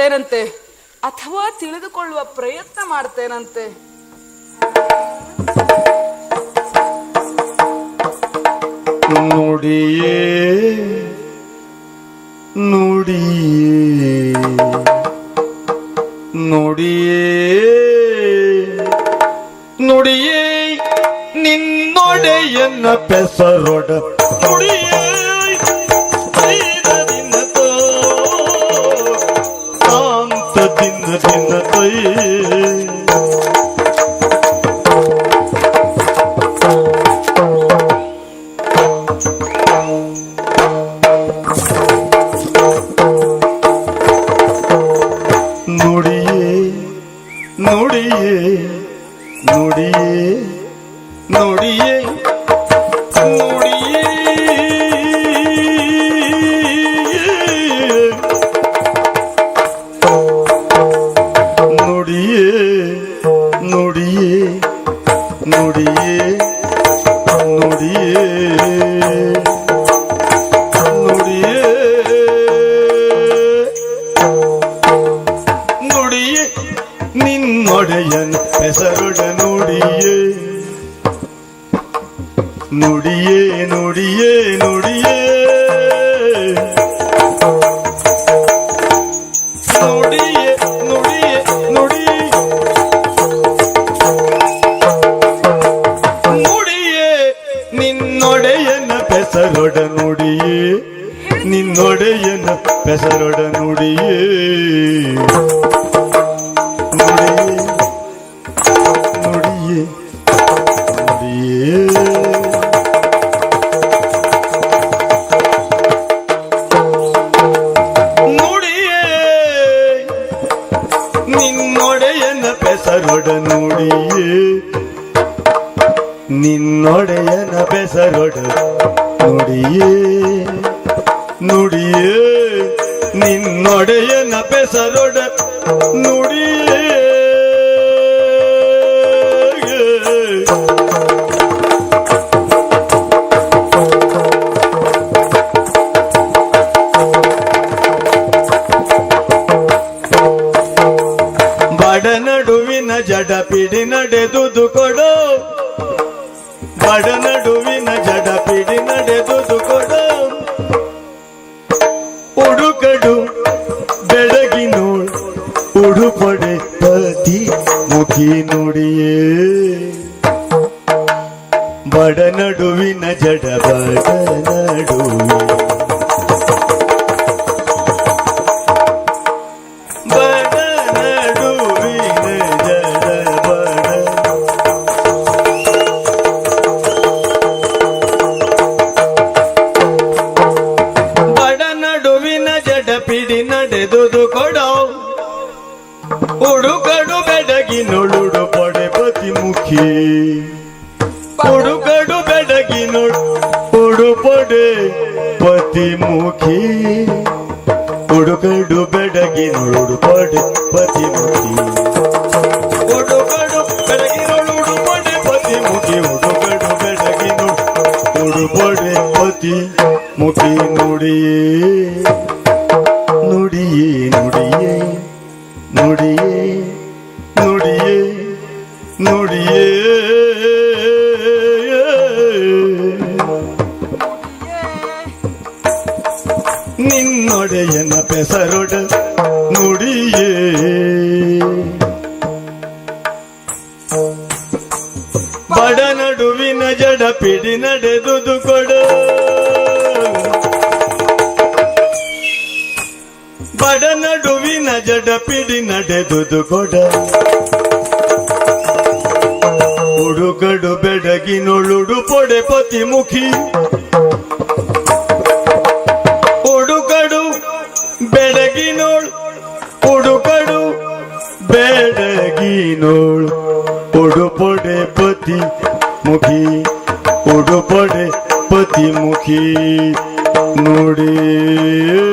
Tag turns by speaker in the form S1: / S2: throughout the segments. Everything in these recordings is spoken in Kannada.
S1: ಮಾಡ್ತೇನಂತೆ? ಅಥವಾ ತಿಳಿದುಕೊಳ್ಳುವ ಪ್ರಯತ್ನ ಮಾಡ್ತೇನಂತೆ?
S2: ನುಡಿಯೇ ನುಡಿಯೇ ನುಡಿಯೇ ನುಡಿಯೇ ನಿನ್ನೊಡೆಯನ್ನ ಪೆಸರೊಡ ನುಡಿಯೇ. নুড়িয়ে নুড়িয়ে নুড়িয়ে নুড়িয়ে নুড়িয়ে। ನುಡಿಯೇ ನುಡಿಯೇ ನುಡಿಯೇ ನುಡಿಯೇ ನಿನ್ನೊಡೆಯನ್ ಹೆಸರುಡ ನುಡಿಯೇ ನುಡಿಯೇ ನುಡಿಯೇ ನುಡಿಯೇ. ಪೆಸರೊಡ ಹೊಟ ನೋಡಿಯೇ ನಿನ್ನ ನೋಡೇ ನೋಡಿಯೇ ನುಡಿಯೇ ನಪೆಸರೊಡ ನುಡಿ ಬಡ ನಡುವಿನ ಜಡ ಪಿಡಿ ನಡೆದುದು ಕೊಡೋ. ಬಡ ನಡುವಿನ ಜಡ ನುಡಿಯೇ ಸಖಿ ಕೊಡುಗಡು ಬೆಡಗಿ ನೋಡು ಉಡುಪೊಡೆ ಪತಿಮುಖಿ. ಉಡುಗಡು ಬೆಡಗಿ ನೋಡು ಪತಿಮುಖಿ. ಉಡುಗಡು ಬೆಡಗಿ ನೋಡು ಪತಿಮುಖಿ. ಉಡುಗಡು ಬೆಡಗಿ ನೋಡು, ಉಡುಪೊಡೆ ಪತಿ ಮುಖಿ ನೋಡಿಯೇ ಪೆಸರೊಡ ನುಡಿಯೇ. ಬಡ ನಡುವಿನ ಜಡ ಪಿಡಿ ನಡೆದುದು ಕೊಡು. ಬಡ ನಡುವಿನ ಜಡ ಪಿಡಿ ನಡೆದುದು ಕೊಡ. ಉಡುಗಡು ಬೆಡಗಿನೊಳುಡು ಪೊಡೆ ಪತಿ ಮುಖಿ પતિ મુખી ઉડો પડે પતિ મુખી નોડે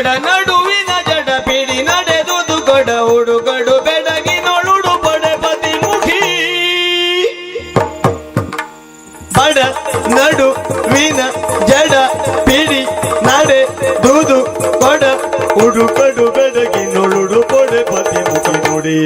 S2: ಜಡ ನಡುವಿನ ಜಡ ಪಿಡಿ ನಡೆದುದು ಕೊಡ ಹುಡುಗಡು ಬೆಡಗಿನೊಳುಡು ಬೊಡೆ ಪತಿ ಮುಖಿ. ಬಡ ನಡುವಿನ ಜಡ ಪಿಡಿ ನಡೆ ದೂದು ಕೊಡ ಉಡುಕಡು ಬೆಡಗಿನೊಳುಡು ಬೊಡೆ ಪತಿ ಮುಖಿ ನುಡಿ.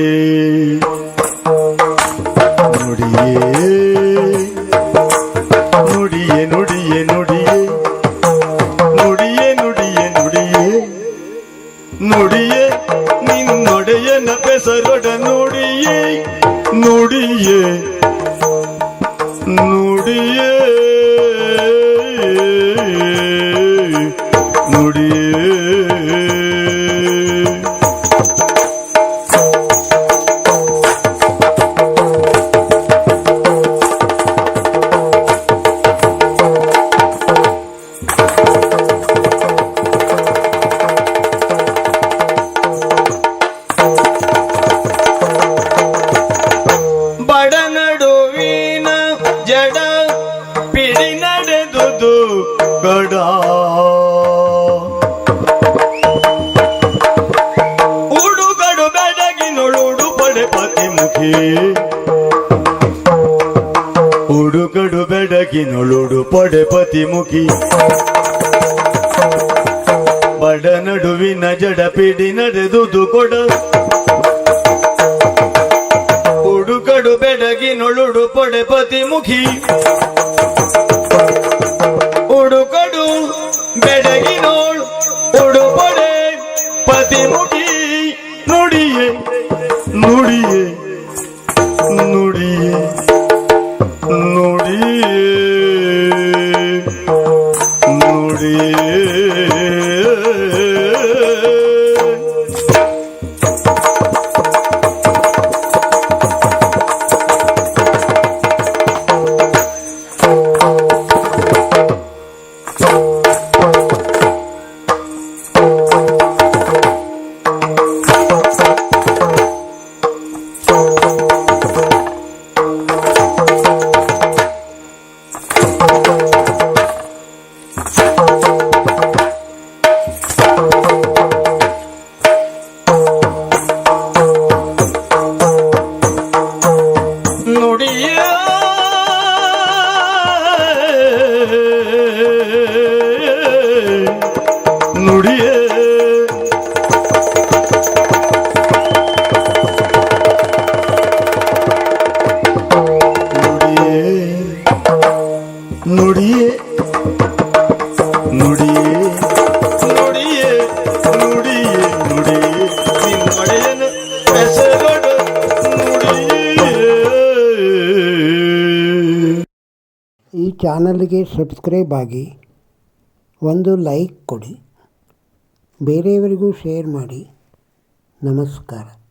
S2: ಉಡುಗಡು ಬೆಡಗಿನೊಳುಡು ಪತಿ ಮುಖಿ ಬಡ ನಡುವಿನ ಜಡಪಿಡಿ ನಡೆದುದು ಕೊಡ. ಉಡುಗಡು ಬೆಡಗಿನೊಳುಡು ಪತಿ ಮುಖಿ
S3: ಚಾನಲ್ಗೆ ಸಬ್ಸ್ಕ್ರೈಬ್ ಆಗಿ ಒಂದು ಲೈಕ್ ಕೊಡಿ. ಬೇರೆಯವರಿಗೂ ಶೇರ್ ಮಾಡಿ. ನಮಸ್ಕಾರ.